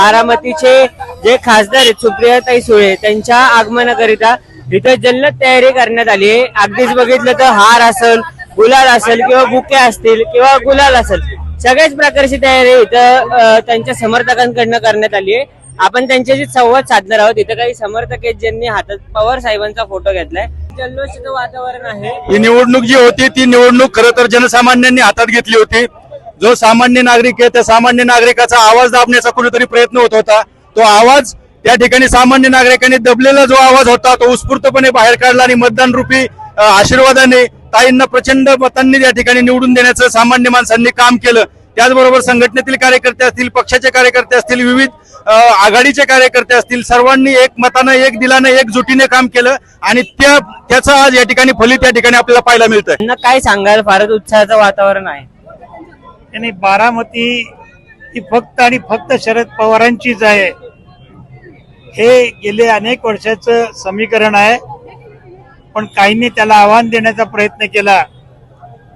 बारामतीचे जे खासदार आहेत सुप्रियाताई सुळे त्यांच्या आगमनाकरिता इथं जल्लत तयारी करण्यात आली आहे. अगदीच बघितलं तर हार असेल गुलाल असेल किंवा बुके असतील किंवा गुलाल असेल सगळ्याच प्रकारची तयारी इथं त्यांच्या समर्थकांकडनं करण्यात आली आहे. आपण त्यांच्याशी संवाद साधणार आहोत. इथं काही समर्थक आहेत ज्यांनी हातात पवार साहेबांचा फोटो घेतलाय. जल्लोषाचं वातावरण आहे. ही निवडणूक जी होती ती निवडणूक खरं तर जनसामान्यांनी हातात घेतली होती. जो सामान्य नागरिक आहे त्या सामान्य नागरिकाचा आवाज दाबण्याचा कुठेतरी प्रयत्न होत होता तो आवाज त्या ठिकाणी सामान्य नागरिकांनी दबलेला जो आवाज होता तो उत्स्फूर्तपणे बाहेर काढला आणि मतदान रूपी आशीर्वादाने ताईंना प्रचंड मतांनी त्या ठिकाणी निवडून देण्याचं सामान्य माणसांनी काम केलं. त्याचबरोबर संघटनेतील कार्यकर्ते असतील पक्षाचे कार्यकर्ते असतील विविध आघाडीचे कार्यकर्ते असतील सर्वांनी एक मतानं एक दिलानं एकजुटीने काम केलं आणि त्या त्याचं आज या ठिकाणी फलित या ठिकाणी आपल्याला पाहायला मिळतं काय सांगाल? फारच उत्साहाचं वातावरण आहे. आणि बारामती ही फक्त आणि फक्त शरद पवारांचीच आहे. हे गेले अनेक वर्षाचं समीकरण आहे. पण काहींनी त्याला आव्हान देण्याचा प्रयत्न केला.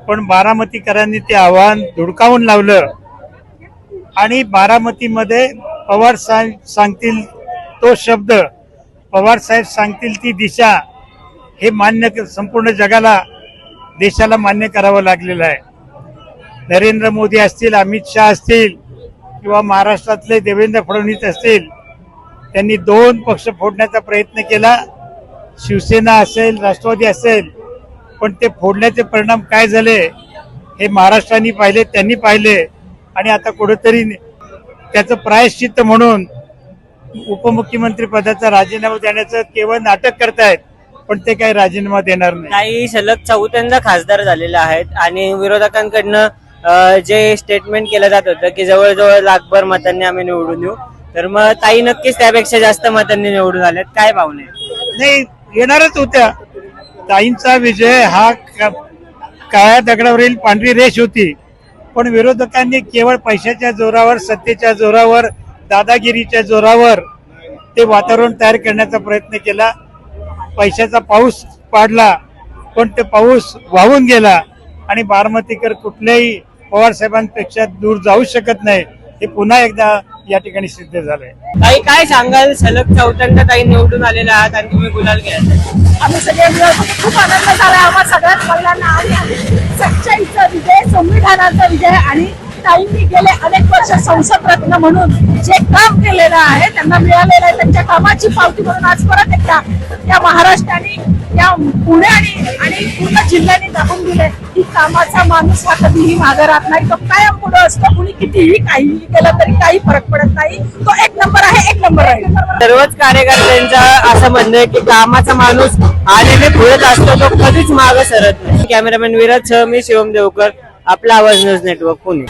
पण बारामतीकरांनी ते आव्हान धुडकावून लावलं. आणि बारामतीमध्ये पवार साहेब सांगतील तो शब्द पवार साहेब सांगतील ती दिशा हे मान्य संपूर्ण जगाला देशाला मान्य करावं लागलेलं आहे. नरेंद्र मोदी असतील अमित शहा असतील किंवा महाराष्ट्रातले देवेंद्र फडणवीस असतील त्यांनी दोन पक्ष फोडण्याचा प्रयत्न केला. शिवसेना असेल राष्ट्रवादी असेल पण ते फोडण्याचे परिणाम काय झाले हे महाराष्ट्राने पाहिले त्यांनी पाहिले. आणि आता कुठेतरी त्याचं प्रायश्चित्त म्हणून उपमुख्यमंत्री पदाचा राजीनामा देण्याचं केवळ नाटक करतायत पण ते काही राजीनामा देणार नाही. काही सलग चौथ्यांदा खासदार झालेले आहेत आणि विरोधकांकडनं जे स्टेटमेंट केलं जात होतं की जवळजवळ लाखभर मतांनी आम्ही निवडून येऊ तर मग ताई नक्कीच त्यापेक्षा जास्त मतांनी निवडून आल्यात. काय पाहुणे नाही येणारच होत्या. ताईंचा विजय हा काळ्या दगडावरील पांढरी रेष होती. पण विरोधकांनी केवळ पैशाच्या जोरावर सत्तेच्या जोरावर दादागिरीच्या जोरावर ते वातावरण तयार करण्याचा प्रयत्न केला. पैशाचा पाऊस पाडला पण ते पाऊस वाहून गेला आणि बारामतीकर कुठल्याही पवार साहेबांपेक्षा दूर जाऊ शकत नाही हे पुन्हा एकदा या ठिकाणी सिद्ध झालंय. ताई काय सांगाल? सलग चौथ्यांदा ताई निवडून आलेल्या आहात आणि तुम्ही गुलाल घ्याल आम्ही सगळे मिळून खूप आनंद झाला. आम्हा सगळ्याच महिलांना आणि सच्चाईचा विजय संविधानाचा विजय आणि ताईंनी गेले अनेक वर्ष संसद रत्न म्हणून जे काम केलेलं आहे त्यांना मिळालेलं आहे. त्यांच्या कामाची पावती म्हणून आज परत एकदा या महाराष्ट्राने या पुण्याने आणि पूर्ण जिल्ह्याने दाखवून दिले की कामाचा माणूस हा कधीही मागे राहत नाही. तो कायम पुढे असतो. कुणी कितीही काहीही केलं तरी काही फरक पडत नाही. तो एक नंबर आहे एक नंबर आहे. सर्वच कार्यकर्त्यांचा असं म्हणणं आहे की कामाचा माणूस आलेले पुढेच असतो तो कधीच मागे सरत नाही. कॅमेरामॅन विराज मी शिवम देवकर आपला आवाज न्यूज नेटवर्क पुणे.